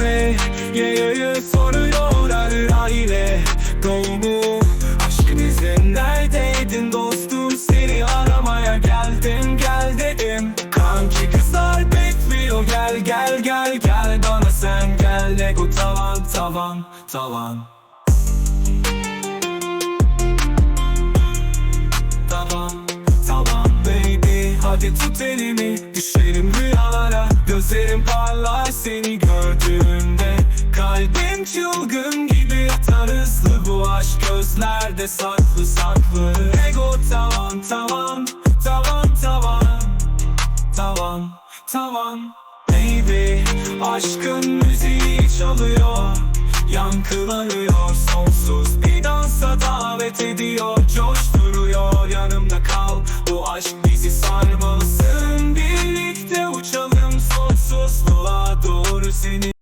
ve Yayayı soruyor ara ile Doğumu Aşk bizim neredeydin dostum? Seni aramaya geldim gel dedim Kanki kızlar bekliyor gel gel gel gel. Bana sen gel Lego tavan tavan tavan. Hadi tut elimi düşerim rüyalara. Gözlerim parlar seni Bugün gibi tarızlı bu aşk gözlerde saklı saklı. Ego tavan tavan tavan tavan Tavan tavan. Baby aşkın müziği çalıyor Yankılanıyor sonsuz bir dansa davet ediyor Coşturuyor. Yanımda kal bu aşk bizi sarmalısın Birlikte uçalım sonsuzluğa doğru seni